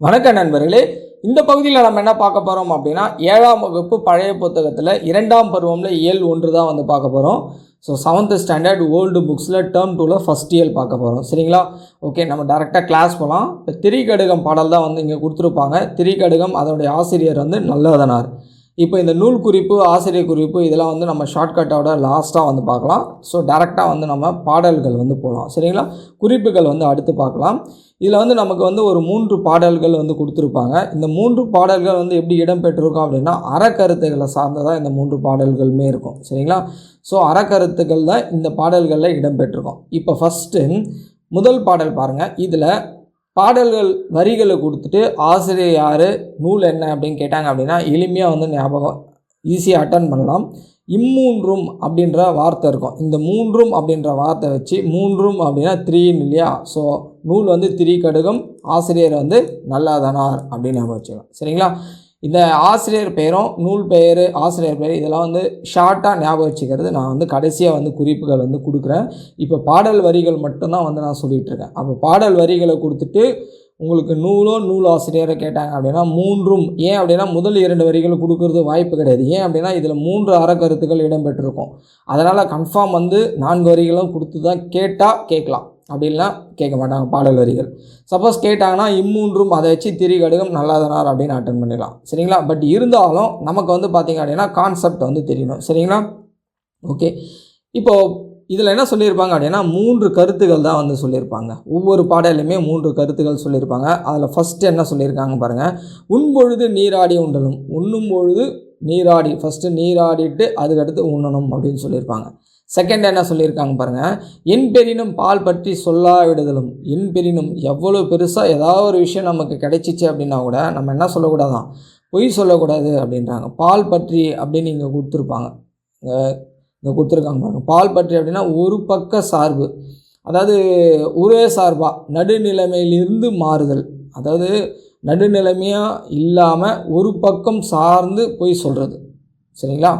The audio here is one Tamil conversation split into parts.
வணக்கம் நண்பர்களே இந்த பகுதியில் நம்ம என்ன பார்க்க போகிறோம் அப்படின்னா ஏழாம் வகுப்பு பழைய புத்தகத்தில் இரண்டாம் பருவம்ல இயல் ஒன்று தான் வந்து பார்க்க போகிறோம் ஸோ செவன்த் ஸ்டாண்டர்ட் ஓல்டு புக்ஸில் டேர்ம் டூவில் ஃபஸ்ட் இயல் பார்க்க போகிறோம் சரிங்களா? ஓகே நம்ம டேரெக்டாக கிளாஸ் போகலாம் இப்போ திரிகடுகம் பாடல் தான் வந்து இங்கே கொடுத்துருப்பாங்க. திரிகடுகம் அதனுடைய ஆசிரியர் வந்து நல்லதனார் இப்போ இந்த நூல் குறிப்பு ஆசிரியர் குறிப்பு இதெல்லாம் வந்து நம்ம ஷார்ட்கட்டோட லாஸ்ட்டாக வந்து பார்க்கலாம். ஸோ டேரெக்டாக வந்து நம்ம பாடல்கள் வந்து போகலாம் சரிங்களா? குறிப்புகள் வந்து அடுத்து பார்க்கலாம். இதில் வந்து நமக்கு வந்து ஒரு மூன்று பாடல்கள் வந்து கொடுத்துருப்பாங்க. இந்த மூன்று பாடல்கள் வந்து எப்படி இடம்பெற்றிருக்கும் அப்படின்னா அறக்கருத்துக்களை சார்ந்ததாக இந்த மூன்று பாடல்களுமே இருக்கும். சரிங்களா? ஸோ அறக்கருத்துக்கள் தான் இந்த பாடல்களில் இடம்பெற்றிருக்கும். இப்போ ஃபஸ்ட்டு முதல் பாடல் பாருங்கள் இதில் பாடல்கள் வரிகளை கொடுத்துட்டு ஆசிரியர் யார்? நூல் என்ன? அப்படின்னு கேட்டாங்க அப்படின்னா எளிமையாக வந்து ஞாபகம் ஈஸியாக அட்டன் பண்ணலாம். இம்மூன்றும் அப்படின்ற வார்த்தை இருக்கும். இந்த மூன்றும் அப்படின்ற வார்த்தை வச்சு மூன்றும் அப்படின்னா த்ரீன்னு இல்லையா? ஸோ நூல் வந்து திரி கடுகம் ஆசிரியர் வந்து நல்லாதனார் அப்படின்னு ஞாபகம் வச்சுக்கலாம். சரிங்களா? இந்த ஆசிரியர் பெயரும் நூல் பெயர் ஆசிரியர் பெயர் இதெல்லாம் வந்து ஷார்ட்டாக ஞாபகம் வச்சுக்கிறது. நான் வந்து கடைசியாக வந்து குறிப்புகள் வந்து கொடுக்குறேன். இப்போ பாடல் வரிகள் மட்டும்தான் வந்து நான் சொல்லிகிட்டு இருக்கேன் அப்போ பாடல் வரிகளை கொடுத்துட்டு உங்களுக்கு நூலோ நூல் ஆசிரியரை கேட்டாங்க அப்படின்னா மூன்றும் ஏன் அப்படின்னா முதல் இரண்டு வரிகள் கொடுக்கறது வாய்ப்பு கிடையாது. ஏன் அப்படின்னா இதில் மூன்று அறக்கருத்துக்கள் இடம்பெற்றிருக்கும். அதனால் கன்ஃபார்ம் வந்து நான்கு வரிகளும் கொடுத்து தான் கேட்டால் கேட்கலாம். அப்படின்லாம் கேட்க மாட்டாங்க பாடல் வரிகள் சப்போஸ் கேட்டாங்கன்னா இம்மூன்றும் அதை வச்சு திரிகடுகம் நல்லாதனார் அப்படின்னு அட்டன் பண்ணிடலாம். சரிங்களா? பட் இருந்தாலும் நமக்கு வந்து பார்த்திங்க அப்படின்னா கான்செப்ட் வந்து தெரியணும். சரிங்களா? ஓகே இப்போது இதில் என்ன சொல்லியிருப்பாங்க அப்படின்னா மூன்று கருத்துக்கள் தான் வந்து சொல்லியிருப்பாங்க. ஒவ்வொரு பாடலையுமே மூன்று கருத்துக்கள் சொல்லியிருப்பாங்க. அதில் ஃபஸ்ட்டு என்ன சொல்லியிருக்காங்க பாருங்கள் உண்பொழுது நீராடி உண்டலும் உண்ணும் பொழுது நீராடி ஃபஸ்ட்டு நீராடிட்டு அதுக்கடுத்து உண்ணணும் அப்படின்னு சொல்லியிருப்பாங்க. செகண்ட் என்ன சொல்லியிருக்காங்க பாருங்கள் என் பெரினும் பால் பற்றி சொல்லாவிடுதலும். என் பெரினும் எவ்வளோ பெருசாக ஏதாவது ஒரு விஷயம் நமக்கு கிடைச்சிச்சு அப்படின்னா கூட நம்ம என்ன சொல்லக்கூடாதான்? பொய் சொல்லக்கூடாது அப்படின்றாங்க. பால் பற்றி அப்படின்னு இங்கே கொடுத்துருப்பாங்க. இங்கே கொடுத்துருக்காங்க பாருங்கள் பால் பற்றி அப்படின்னா ஒரு பக்க சார்பு. அதாவது ஒரே சார்பாக நடுநிலைமையிலிருந்து மாறுதல். அதாவது நடுநிலைமையாக இல்லாமல் ஒரு பக்கம் சார்ந்து பொய் சொல்கிறது சரிங்களா?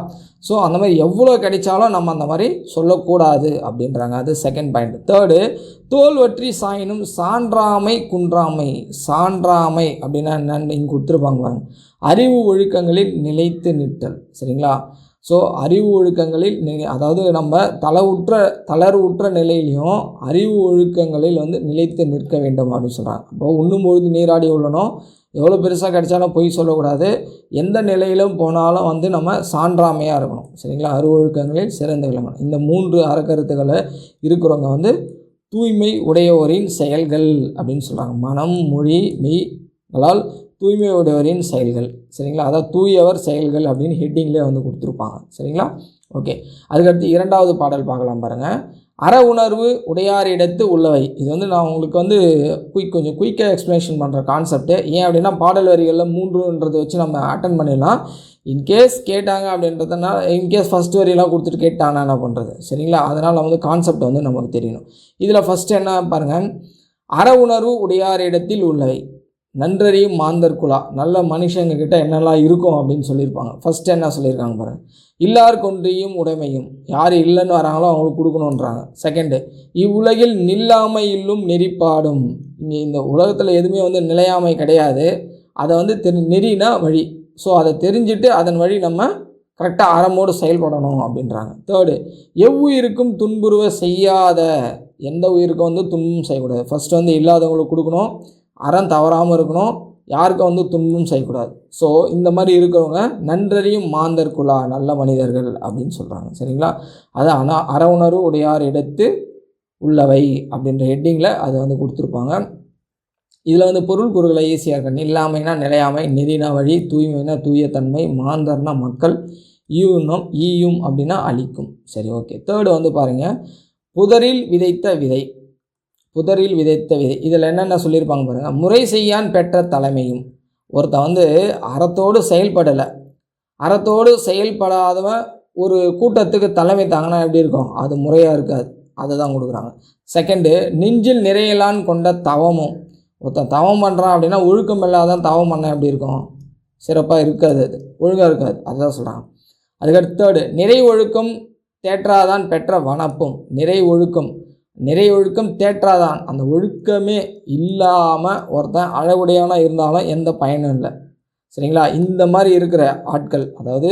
ஸோ அந்த மாதிரி எவ்வளோ கிடைச்சாலும் நம்ம அந்த மாதிரி சொல்லக்கூடாது அப்படின்றாங்க. அது செகண்ட் பாயிண்ட் தேர்டு தோல் வற்றி சாயினும் சான்றாமை குன்றாமை சான்றாமை அப்படின்னா என்னன்னு இங்கே கொடுத்துருப்பாங்க அறிவு ஒழுக்கங்களில் நிலைத்து நிட்டல் சரிங்களா? ஸோ அறிவு ஒழுக்கங்களில் அதாவது நம்ம தளவுற்ற தளர்வுற்ற நிலையிலையும் அறிவு ஒழுக்கங்களில் வந்து நிலைத்து நிற்க வேண்டும் அப்படின்னு சொல்கிறாங்க இப்போ உண்ணும் பொழுது நீராடி உள்ளனோ எவ்வளோ பெருசாக கிடைச்சாலும் பொய் சொல்லக்கூடாது. எந்த நிலையிலும் போனாலும் வந்து நம்ம சான்றாமையாக இருக்கணும். சரிங்களா? அருவழுக்கங்களில் சிறந்து விளங்கணும் இந்த மூன்று அறக்கருத்துக்களை இருக்கிறவங்க வந்து தூய்மை உடையவரின் செயல்கள் அப்படின்னு சொல்கிறாங்க மனம் மொழி மெய் தூய்மை உடையவரின் செயல்கள். சரிங்களா? அதாவது தூயவர் செயல்கள் அப்படின்னு ஹெட்டிங்லேயே வந்து கொடுத்துருப்பாங்க. சரிங்களா? ஓகே அதுக்கடுத்து இரண்டாவது பாடல் பார்க்கலாம் பாருங்கள் அற உணர்வு உடையாரிடத்து உள்ளவை. இது வந்து நான் உங்களுக்கு வந்து குயிக் கொஞ்சம் குயிக்காக எக்ஸ்ப்ளனேஷன் பண்ணுற கான்செப்ட்டு ஏன் அப்படின்னா பாடல் வரிகளில் மூன்றுன்றதை வச்சு நம்ம அட்டன் பண்ணிடலாம். இன்கேஸ் கேட்டாங்க அப்படின்றதுனால இன்கேஸ் ஃபஸ்ட் வரியெல்லாம் கொடுத்துட்டு கேட்டாங்கன்னா என்ன பண்ணுறது சரிங்களா? அதனால் வந்து கான்செப்ட் வந்து நமக்கு தெரியணும். இதில் ஃபஸ்ட்டு என்ன பாருங்கள் அற உணர்வு உடையாரிடத்தில் உள்ளவை. நன்றறியும் மாந்தர் குலா நல்ல மனுஷங்க கிட்ட என்னெல்லாம் இருக்கும் அப்படின்னு சொல்லியிருப்பாங்க. ஃபஸ்ட்டு என்ன சொல்லியிருக்காங்க பாருங்கள் இல்லார் கொன்றியும் உடைமையும். யார் இல்லைன்னு வராங்களோ அவங்களுக்கு கொடுக்கணுன்றாங்க. செகண்டு இவ்வுலகில் நில்லாமை இல்லும் நெறிப்பாடும். இங்கே இந்த உலகத்தில் எதுவுமே வந்து நிலையாமை கிடையாது. அதை வந்து தெரி நெறினா வழி. ஸோ அதை தெரிஞ்சுட்டு அதன் வழி நம்ம கரெக்டாக அறமோடு செயல்படணும் அப்படின்றாங்க. தேர்டு எவ்வுயிருக்கும் துன்புருவ செய்யாத. எந்த உயிருக்கும் வந்து துன்பம் செய்யக்கூடாது. ஃபஸ்ட்டு வந்து இல்லாதவங்களுக்கு கொடுக்கணும். அறம் தவறாமல் இருக்கணும். யாருக்கும் வந்து துன்பம் செய்யக்கூடாது. ஸோ இந்த மாதிரி இருக்கிறவங்க நன்றறியும் மாந்தர் குலா நல்ல மனிதர்கள் அப்படின்னு சொல்கிறாங்க சரிங்களா? அது ஆனால் அற உணர்வு உடையார் எடுத்து உள்ளவை அப்படின்ற ஹெட்டிங்கில் அதை வந்து கொடுத்துருப்பாங்க. இதில் வந்து பொருள் கூறுகளை ஈஸியாக இருக்கணும். இல்லாமைனா நிலையாமை நெறினா வழி தூய்மைனா தூயத்தன்மை மாந்தர்னா மக்கள் ஈயுனும் ஈயும் அப்படின்னா அழிக்கும். சரி ஓகே தேர்டு வந்து பாருங்கள் புதரில் விதைத்த விதை. புதரில் விதைத்த விதை. இதில் என்னென்ன சொல்லியிருப்பாங்க பாருங்கள் முறை செய்யான் பெற்ற தலைமையும். ஒருத்தன் வந்து அறத்தோடு செயல்படலை. அறத்தோடு செயல்படாதவன் ஒரு கூட்டத்துக்கு தலைமை தாங்கினா எப்படி இருக்கும்? அது முறையாக இருக்காது. அதை தான் கொடுக்குறாங்க. செகண்டு நெஞ்சில் நிறையலான் கொண்ட தவமும். ஒருத்தன் தவம் பண்ணுறான் அப்படின்னா ஒழுக்கம் இல்லாதான் தவம் பண்ண எப்படி இருக்கும்? சிறப்பாக இருக்காது அது. ஒழுங்காக இருக்காது. அதுதான் சொல்கிறாங்க அதுக்கடுத்து தேர்டு நிறை ஒழுக்கம் தேற்றாதான் பெற்ற வனப்பும். நிறை ஒழுக்கம் நிறை ஒழுக்கம் தேற்றாதான். அந்த ஒழுக்கமே இல்லாமல் ஒருத்தன் அழகுடையவனாக இருந்தாலும் எந்த பயனும் இல்லை. சரிங்களா? இந்த மாதிரி இருக்கிற ஆட்கள் அதாவது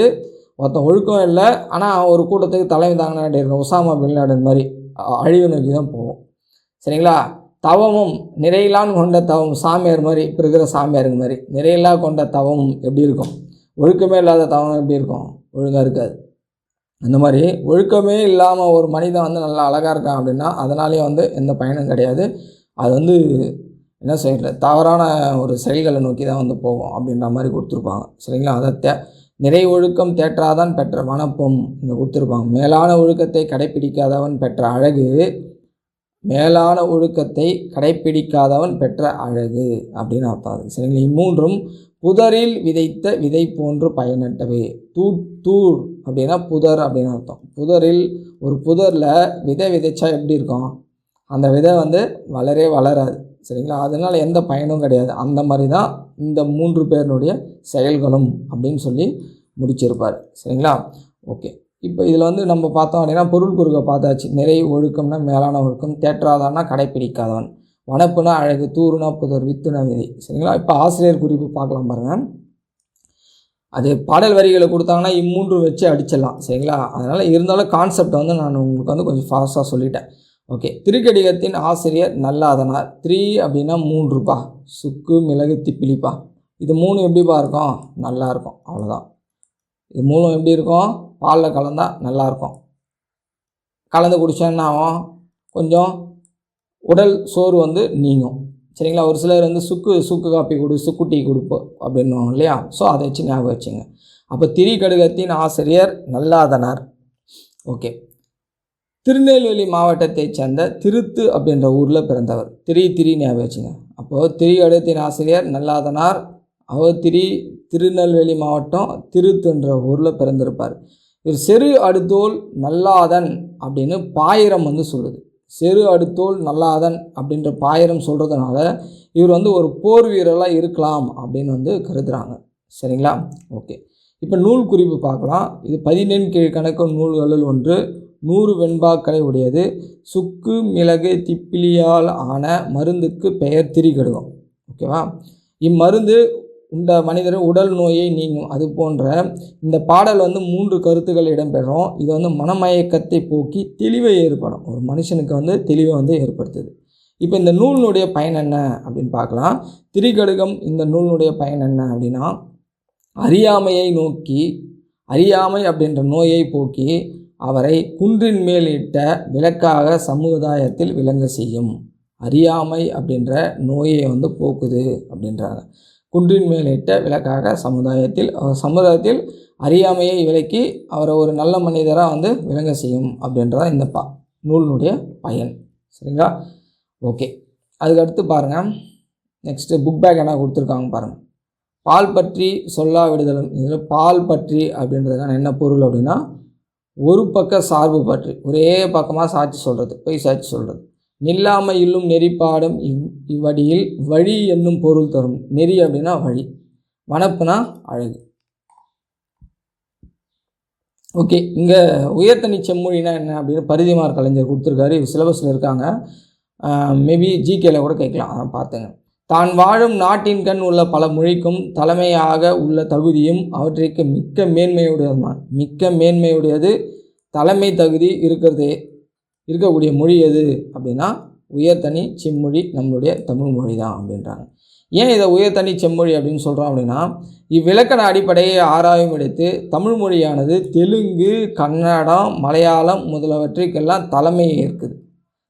ஒருத்தன் ஒழுக்கம் இல்லை ஆனால் ஒரு கூட்டத்துக்கு தலைமை தாங்கினாடி இருக்கும் உசாமா பின் மாதிரி அழிவு நோக்கி தான் போகும். சரிங்களா? தவமும் நிறையிலான் கொண்ட தவம் சாமியார் மாதிரி இப்போ இருக்கிற சாமியாருங்க மாதிரி நிறையிலா கொண்ட தவமும் எப்படி இருக்கும்? ஒழுக்கமே இல்லாத தவம் எப்படி இருக்கும்? ஒழுங்காக இருக்காது. அந்த மாதிரி ஒழுக்கமே இல்லாமல் ஒரு மனிதன் வந்து நல்லா அழகாக இருக்கான் அப்படின்னா அதனாலேயே வந்து எந்த பயனும் கிடையாது. அது வந்து என்ன செய்யல தவறான ஒரு செயல்களை நோக்கி தான் வந்து போகும் அப்படின்ற மாதிரி கொடுத்துருப்பாங்க. சரிங்களா? அதை தே நிறை ஒழுக்கம் தேற்றாதான் பெற்ற வனப்பும் இங்கே கொடுத்துருப்பாங்க. மேலான ஒழுக்கத்தை கடைப்பிடிக்காதவன் பெற்ற அழகு மேலான ஒழுக்கத்தை கடைப்பிடிக்காதவன் பெற்ற அழகு அப்படின்னு அர்த்தம் அது. சரிங்களா? இம்மூன்றும் புதரில் விதைத்த விதை போன்று பயனட்டவை தூ தூர் அப்படின்னா புதர் அப்படின்னு அர்த்தம். புதரில் ஒரு புதரில் விதை விதைச்சா எப்படி இருக்கும்? அந்த விதை வந்து வளரவே வளராது. சரிங்களா? அதனால் எந்த பயனும் கிடையாது. அந்த மாதிரி தான் இந்த மூன்று பேருனுடைய செயல்களும் அப்படின்னு சொல்லி முடிச்சிருப்பார். சரிங்களா? ஓகே. இப்போ இதில் வந்து நம்ம பார்த்தோம் அப்படின்னா பொருள் குறுக்க பார்த்தாச்சு. நிறை ஒழுக்கம்னா மேலான ஒழுக்கம் தேற்றாதான்னா கடைப்பிடிக்காதவன். வனப்புனா அழகு தூறுனா புதர் வித்துனா விதை. சரிங்களா? இப்போ ஆசிரியர் குறிப்பு பார்க்கலாம் பாருங்கள் அது பாடல் வரிகளை கொடுத்தாங்கன்னா இம்மூன்று வச்சு அடிச்சிடலாம். சரிங்களா? அதனால் இருந்தாலும் கான்செப்ட் வந்து நான் உங்களுக்கு வந்து கொஞ்சம் ஃபாஸ்ட்டாக சொல்லிட்டேன். ஓகே திருக்கடிகத்தின் ஆசிரியர் நல்லாதனார். த்ரீ அப்படின்னா மூன்றுப்பா. சுக்கு மிளகு திப்பிலிப்பா. இது மூணு எப்படிப்பா இருக்கும்? நல்லா இருக்கும். அவ்வளோதான் இது மூணும் எப்படி இருக்கும்? பாலில் கலந்தால் நல்லாயிருக்கும் கலந்து குடிச்சா கொஞ்சம் உடல் சோறு வந்து நீங்கும். சரிங்களா? ஒரு சிலர் வந்து சுக்கு சுக்கு காப்பி கொடு சுக்கு டீ கொடுப்போம் அப்படின்னுவாங்க இல்லையா? ஸோ அதை வச்சு ஞாபகம் வச்சுங்க. அப்போ திரி கடுகத்தின் ஆசிரியர் நல்லாதனார். ஓகே. திருநெல்வேலி மாவட்டத்தைச் சேர்ந்த திருத்து அப்படின்ற ஊரில் பிறந்தவர். திரி திரி ஞாபகம் வச்சுங்க. அப்போது திரிகடுகத்தின் ஆசிரியர் நல்லாதனார். அவர் திரி திருநெல்வேலி மாவட்டம் திருத்துன்ற ஊரில் பிறந்திருப்பார். இவர் செரு அடுத்தோல் நல்லாதன் அப்படின்னு பாயிரம் வந்து சொல்லுது. செரு அடுத்தோல் நல்லாதன் அப்படின்ற பாயிரம் சொல்கிறதுனால இவர் வந்து ஒரு போர் வீரராக இருக்கலாம் அப்படின்னு வந்து கருதுகிறாங்க சரிங்களா? ஓகே. இப்போ நூல் குறிப்பு பார்க்கலாம். இது பதினெண் கீழ்கணக்கு நூல்களில் ஒன்று. நூறு வெண்பாக்களை உடையது. சுக்கு மிளகு திப்பிலியால் ஆன மருந்துக்கு பெயர் திரிகடுகம். ஓகேவா? இம்மருந்து உண்ட மனிதர் உடல் நோயை நீங்கும். அது போன்ற இந்த பாடல் வந்து மூன்று கருத்துக்கள் இடம்பெறும். இது வந்து மனமயக்கத்தை போக்கி தெளிவை ஏற்படும். ஒரு மனுஷனுக்கு வந்து தெளிவை வந்து ஏற்படுத்துது. இப்போ இந்த நூலினுடைய பயன் என்ன அப்படின்னு பார்க்கலாம். திரிகடுகம் இந்த நூலினுடைய பயன் என்ன அப்படின்னா அறியாமையை நோக்கி அறியாமை அப்படின்ற நோயை போக்கி அவரை குன்றின் மேல் இட்ட விளக்காக சமுதாயத்தில் விளங்க செய்யும். அறியாமை அப்படின்ற நோயை வந்து போக்குது அப்படின்றாங்க. குன்றின் மேலிட்ட விளக்காக சமுதாயத்தில் அவர் சமுதாயத்தில் அறியாமையை விலக்கி அவரை ஒரு நல்ல மனிதராக வந்து விளங்க செய்யும் அப்படின்றதான் இந்த பா நூலினுடைய பயன். சரிங்களா? ஓகே. அதுக்கடுத்து பாருங்கள் நெக்ஸ்ட்டு புக் பேக் என்ன கொடுத்துருக்காங்க பாருங்கள் பால் பற்றி சொல்லா விடுதலும் இதில் பால் பற்றி அப்படின்றதுக்கான என்ன பொருள் அப்படின்னா ஒரு பக்க சார்பு பற்றி. ஒரே பக்கமாக சாட்சி சொல்கிறது பொய் சாட்சி சொல்கிறது நில்லாமையிலும் நெறிப்பாடும் இவ் இவ்வடியில் வழி என்னும் பொருள் தரும். நெறி அப்படின்னா வழி. வனப்புனா அழகு. ஓகே இங்கே உயர்த்தனி செம்மொழினா என்ன அப்படின்னு பரிதிமார் கலைஞர் கொடுத்துருக்காரு. சிலபஸில் இருக்காங்க. மேபி ஜிகேல கூட கேட்கலாம். அதான் பார்த்துங்க தான் வாழும் நாட்டின் கண் உள்ள பல மொழிக்கும் தலைமையாக உள்ள தகுதியும் அவற்றிற்கு மிக்க மேன்மையுடையதுமா மிக்க மேன்மையுடையது தலைமை தகுதி இருக்கிறதே. இருக்கக்கூடிய மொழி எது அப்படின்னா உயர்தனி செம்மொழி நம்மளுடைய தமிழ் மொழி தான் அப்படின்றாங்க. ஏன் இதை உயர்தனி செம்மொழி அப்படின்னு சொல்கிறோம் அப்படின்னா இவ்விலக்கண அடிப்படையை ஆராயும் எடுத்து தமிழ் மொழியானது தெலுங்கு கன்னடம் மலையாளம் முதலவற்றுக்கெல்லாம் தலைமை இருக்குது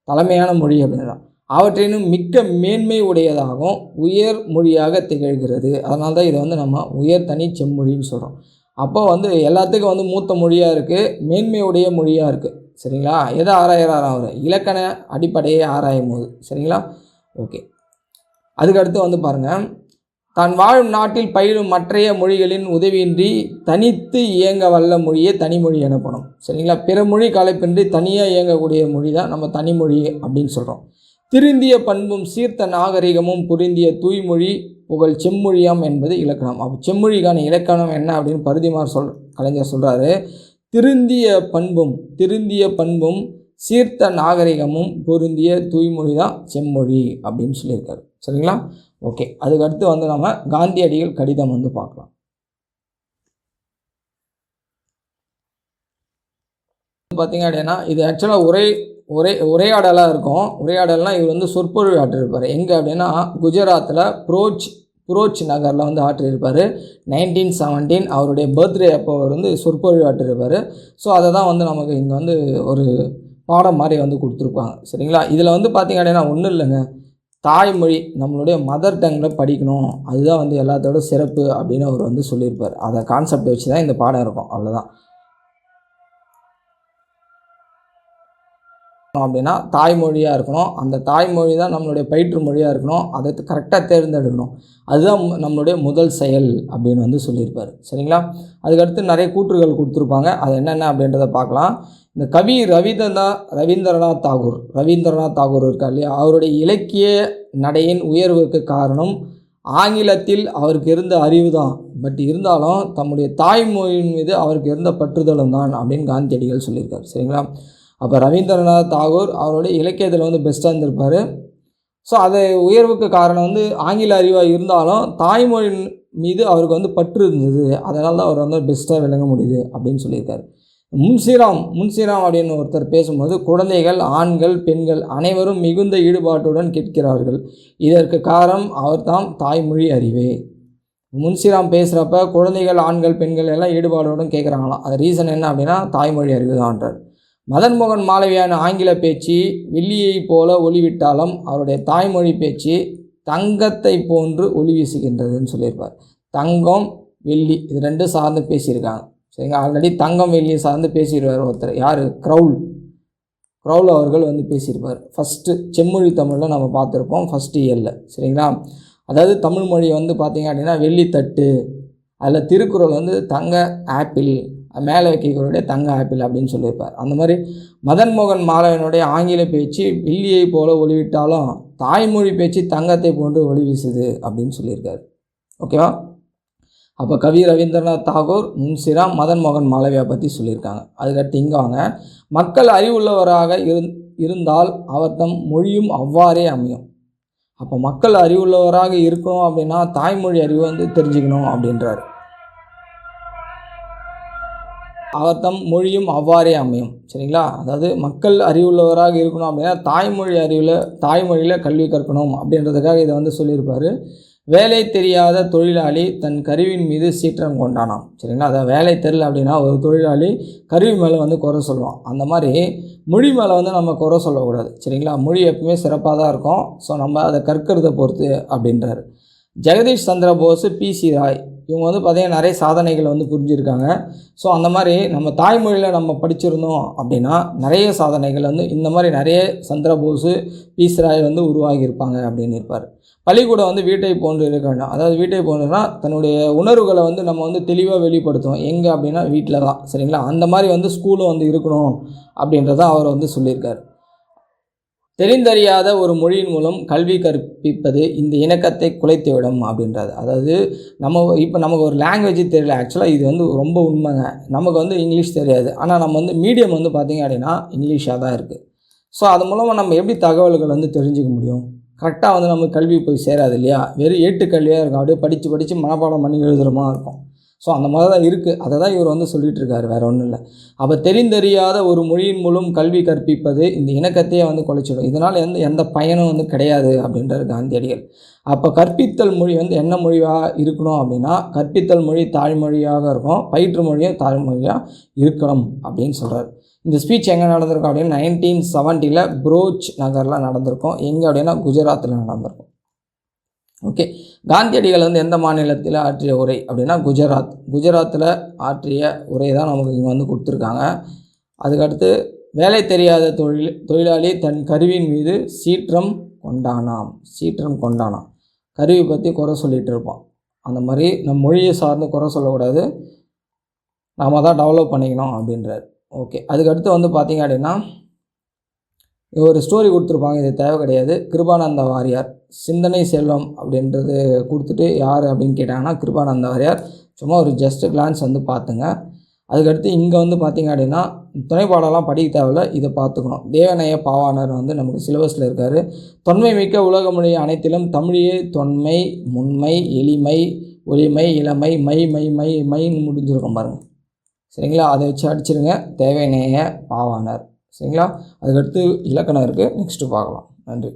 தலைமையான மொழி அப்படின்னா அவற்றினும் மிக்க மேன்மை உடையதாகவும் உயர் மொழியாக திகழ்கிறது. அதனால தான் இதை வந்து நம்ம உயர்தனி செம்மொழின்னு சொல்கிறோம் அப்போ வந்து எல்லாத்துக்கும் வந்து மூத்த மொழியாக இருக்குது மேன்மையுடைய மொழியாக இருக்குது சரிங்களா? எதை ஆராயிறாரா அவர்? இலக்கண அடிப்படையை ஆராயும் போது. சரிங்களா? ஓகே. அதுக்கடுத்து வந்து பாருங்கள் தான் வாழும் நாட்டில் பயிலும் மற்றைய மொழிகளின் உதவியின்றி தனித்து இயங்க வல்ல மொழியே தனிமொழி எனப்படும். சரிங்களா? பிற மொழி கலைப்பின்றி தனியாக இயங்கக்கூடிய மொழி தான் நம்ம தனிமொழி அப்படின்னு சொல்கிறோம் திருந்திய பண்பும் சீர்த்த நாகரிகமும் புரிந்திய தூய்மொழி புகழ் செம்மொழியாம் என்பது இலக்கணம். அப்போ செம்மொழிக்கான இலக்கணம் என்ன அப்படின்னு பருதிமார் சொல் கலைஞர் சொல்கிறாரு திருந்திய பண்பும் திருந்திய பண்பும் சீர்த்த நாகரிகமும் பொருந்திய தூய்மொழி தான் செம்மொழி அப்படின்னு சொல்லியிருக்காரு. சரிங்களா? ஓகே அதுக்கடுத்து வந்து நம்ம காந்தியடிகள் கடிதம் வந்து பார்க்கலாம். பார்த்தீங்க அப்படின்னா இது ஆக்சுவலாக உரை உரை உரையாடலாக இருக்கும். உரையாடல்னால் இவர் வந்து சொற்பொழிவு ஆற்றிருப்பார். எங்கே அப்படின்னா குஜராத்தில் புரோச் புரோச் நகரில் வந்து ஆற்றியிருப்பார் நைன்டீன் செவன்டீன் அவருடைய பர்த்டே அப்போ அவர் வந்து சொற்பொழிவு ஆற்றியிருப்பார் ஸோ அதை தான் வந்து நமக்கு இங்கே வந்து ஒரு பாடம் மாதிரி வந்து கொடுத்துருப்பாங்க. சரிங்களா? இதில் வந்து பார்த்தீங்க அப்படின்னா ஒன்றும் இல்லைங்க. தாய்மொழி நம்மளுடைய மதர் டங்கில் படிக்கணும். அதுதான் வந்து எல்லாத்தோட சிறப்பு அப்படின்னு அவர் வந்து சொல்லியிருப்பார். அதை கான்செப்ட் வச்சு தான் இந்த பாடம் இருக்கும். அவ்வளோதான் அப்படின்னா தாய்மொழியாக இருக்கணும். அந்த தாய்மொழி தான் நம்மளுடைய பயிற்று மொழியாக இருக்கணும். அதை கரெக்டாக தேர்ந்தெடுக்கணும். அதுதான் நம்மளுடைய முதல் செயல் அப்படின்னு வந்து சொல்லியிருப்பார். சரிங்களா? அதுக்கடுத்து நிறைய கூற்றுகள் கொடுத்துருப்பாங்க. அது என்னென்ன அப்படின்றத பார்க்கலாம். இந்த கவி ரவீந்திரநா ரவீந்திரநாத் தாகூர் ரவீந்திரநாத் தாகூர் இருக்கார் இல்லையா? அவருடைய இலக்கிய நடையின் உயர்வுக்கு காரணம் ஆங்கிலத்தில் அவருக்கு இருந்த அறிவு தான். பட் இருந்தாலும் தம்முடைய தாய்மொழியின் மீது அவருக்கு இருந்த பற்றுதலும் தான் அப்படின்னு காந்தியடிகள் சொல்லியிருக்காரு. சரிங்களா? அப்போ ரவீந்திரநாத் தாகூர் அவருடைய இலக்கியத்தில் வந்து பெஸ்ட்டாக இருந்திருப்பார். ஸோ அது உயர்வுக்கு காரணம் வந்து ஆங்கில அறிவாக இருந்தாலும் தாய்மொழி மீது அவருக்கு வந்து பற்று இருந்தது. அதனால தான் அவர் வந்து பெஸ்ட்டாக விளங்க முடியுது அப்படின்னு சொல்லியிருக்காரு. முன்சிராம் முன்சிராம் அப்படின்னு ஒருத்தர் பேசும்போது குழந்தைகள் ஆண்கள் பெண்கள் அனைவரும் மிகுந்த ஈடுபாட்டுடன் கேட்கிறார்கள். இதற்கு காரணம் அவர்தான் தாய்மொழி அறிவே. முன்சிராம் பேசுகிறப்ப குழந்தைகள் ஆண்கள் பெண்கள் எல்லாம் ஈடுபாடுடன் கேட்குறாங்களாம். அது ரீசன் என்ன அப்படின்னா தாய்மொழி அறிவு தான்றார் மதன் மோகன் மாளவியான ஆங்கில பேச்சு வெள்ளியைப் போல ஒளிவிட்டாலும் அவருடைய தாய்மொழி பேச்சு தங்கத்தை போன்று ஒளி வீசுகின்றதுன்னு சொல்லியிருப்பார். தங்கம் வெள்ளி இது ரெண்டும் சார்ந்து பேசியிருக்காங்க. சரிங்களா? ஆல்ரெடி தங்கம் வெள்ளியை சார்ந்து பேசிடுவார் ஒருத்தர். யார்? க்ரௌல். க்ரௌல் அவர்கள் வந்து பேசியிருப்பார். ஃபஸ்ட்டு செம்மொழி தமிழில் நம்ம பார்த்துருப்போம். ஃபஸ்ட்டு இயரில் சரிங்களா? அதாவது தமிழ் மொழியை வந்து பார்த்தீங்க அப்படின்னா வெள்ளித்தட்டு அதில் திருக்குறள் வந்து தங்க ஆப்பிள் மேலே வைக்கக்கூடிய தங்க ஆப்பிள் அப்படின்னு சொல்லியிருப்பார். அந்த மாதிரி மதன் மோகன் மாலவனுடைய ஆங்கில பேச்சு வெள்ளியை போல ஒளிவிட்டாலும் தாய்மொழி பேச்சு தங்கத்தை போன்று ஒளி வீசுது அப்படின்னு சொல்லியிருக்காரு. ஓகேவா அப்போ கவி ரவீந்திரநாத் தாகூர் முன்சிரா மதன் மோகன் மாலவியா பற்றி சொல்லியிருக்காங்க. அதுக்கடுத்து இங்கே வாங்க. மக்கள் அறிவுள்ளவராக இருந் இருந்தால் அவர் தம் மொழியும் அவ்வாறே அமையும். அப்போ மக்கள் அறிவுள்ளவராக இருக்கணும் அப்படின்னா தாய்மொழி அறிவு வந்து தெரிஞ்சுக்கணும் அப்படின்றாரு. அவர் தம் மொழியும் அவ்வாறே அமையும். சரிங்களா? அதாவது மக்கள் அறிவுள்ளவராக இருக்கணும் அப்படின்னா தாய்மொழி அறிவில் தாய்மொழியில் கல்வி கற்கணும் அப்படின்றதுக்காக இதை வந்து சொல்லியிருப்பார். வேலை தெரியாத தொழிலாளி தன் கருவின் மீது சீற்றம் கொண்டானாம். சரிங்களா? அதாவது வேலை தெரியல அப்படின்னா ஒரு தொழிலாளி கருவி மேலே வந்து குறை சொல்லுவான். அந்த மாதிரி மொழி மேலே வந்து நம்ம குறை சொல்லக்கூடாது. சரிங்களா? மொழி எப்பவுமே சிறப்பாக தான் இருக்கும். ஸோ நம்ம அதை கற்கிறத பொறுத்து அப்படின்றாரு. ஜெகதீஷ் சந்திர போஸ் பி சி ராய் இவங்க வந்து பார்த்திங்கன்னா நிறைய சாதனைகளை வந்து புரிஞ்சுருக்காங்க. ஸோ அந்த மாதிரி நம்ம தாய்மொழியில் நம்ம படிச்சிருந்தோம் அப்படின்னா நிறைய சாதனைகள் வந்து இந்த மாதிரி நிறைய சந்திரபோஸு பி ராய் வந்து உருவாகியிருப்பாங்க அப்படின்னு இருப்பார். பள்ளிக்கூடம் வந்து வீட்டை போன்று இருக்க வேண்டாம். அதாவது வீட்டை போன்றுனா தன்னுடைய உணர்வுகளை வந்து நம்ம வந்து தெளிவாக வெளிப்படுத்துவோம். எங்கே அப்படின்னா வீட்டில் தான் சரிங்களா? அந்த மாதிரி வந்து ஸ்கூலும் வந்து இருக்கணும் அப்படின்றத அவர் வந்து சொல்லியிருக்காரு. தெரிந்தறியாத ஒரு மொழியின் மூலம் கல்வி கற்பிப்பது இந்த இணக்கத்தை குலைத்துவிடும் அப்படின்றது அதாவது நம்ம இப்போ நமக்கு ஒரு லாங்குவேஜ் தெரியல ஆக்சுவலாக இது வந்து ரொம்ப உண்மைங்க. நமக்கு வந்து இங்கிலீஷ் தெரியாது. ஆனால் நம்ம வந்து மீடியம் வந்து பார்த்திங்க அப்படின்னா இங்கிலீஷாக தான் இருக்குது ஸோ அது மூலமாக நம்ம எப்படி தகவல்கள் வந்து தெரிஞ்சுக்க முடியும்? கரெக்டாக வந்து நம்ம கல்வி போய் சேராது இல்லையா? வெறும் ஏட்டுக்கல்வியாக இருக்கும். அப்படியே படித்து படித்து மனப்பாடம் பண்ணி எழுதுகிற மாதிரி இருக்கும். ஸோ அந்த மாதிரி தான் இருக்குது அதை தான் இவர் வந்து சொல்லிகிட்டு இருக்காரு வேறு ஒன்றும் இல்லை. அப்போ தெரிந்தறியாத ஒரு மொழியின் மூலம் கல்வி கற்பிப்பது இந்த இணக்கத்தையே வந்து குலைச்சிடும். இதனால் எந்த எந்த பயனும் வந்து கிடையாது அப்படின்றார் காந்தியடிகள். அப்போ கற்பித்தல் மொழி வந்து என்ன மொழியாக இருக்கணும் அப்படின்னா கற்பித்தல் மொழி தாய்மொழியாக இருக்கும் பயிற்று மொழியும் தாய்மொழியாக இருக்கணும் அப்படின்னு சொல்கிறார் இந்த ஸ்பீச் எங்கே நடந்திருக்கும் அப்படின்னா நைன்டீன் செவன்ட்டியில் புரோச் நகரில் நடந்திருக்கும். எங்கே அப்படின்னா குஜராத்தில் நடந்திருக்கும். ஓகே. காந்தியடிகள் வந்து எந்த மாநிலத்தில் ஆற்றிய உரை அப்படின்னா குஜராத். குஜராத்தில் ஆற்றிய உரை தான் நமக்கு இங்கே வந்து கொடுத்துருக்காங்க. அதுக்கடுத்து வேலை தெரியாத தொழில் தொழிலாளி தன் கருவியின் மீது சீற்றம் கொண்டானாம். சீற்றம் கொண்டானாம். கருவி பற்றி குறை சொல்லிகிட்டு இருப்போம் அந்த மாதிரி நம் மொழியை சார்ந்து குறை சொல்லக்கூடாது. நாம் தான் டெவலப் பண்ணிக்கணும் அப்படின்றார். ஓகே. அதுக்கடுத்து வந்து பார்த்தீங்க அப்படின்னா ஒரு ஸ்டோரி கொடுத்துருப்பாங்க. இது தேவை கிடையாது. கிருபானந்த வாரியார். சிந்தனை செல்வம் அப்படின்றது கொடுத்துட்டு யார் அப்படின்னு கேட்டாங்கன்னா கிருபானந்த வாரியார் சும்மா ஒரு ஜஸ்ட் கிளான்ஸ் வந்து பார்த்துங்க. அதுக்கடுத்து இங்கே வந்து பார்த்திங்க அப்படின்னா துணைப்பாடெல்லாம் படிக்க தேவையில்ல இதை பார்த்துக்கணும். தேவநேய பாவாணர் வந்து நமக்கு சிலபஸில் இருக்கார். தொன்மை மிக்க உலக மொழி அனைத்திலும் தமிழையே தொன்மை முன்மை எளிமை ஒளிமை இளமை மை மை மை மைன்னு முடிஞ்சிருக்கும் பாருங்கள் சரிங்களா? அதை வச்சு அடிச்சிருங்க. தேவநேய பாவாணர். சரிங்களா? அதுக்கடுத்து இலக்கணம் இருக்குது நெக்ஸ்ட்டு பார்க்கலாம். நன்றி.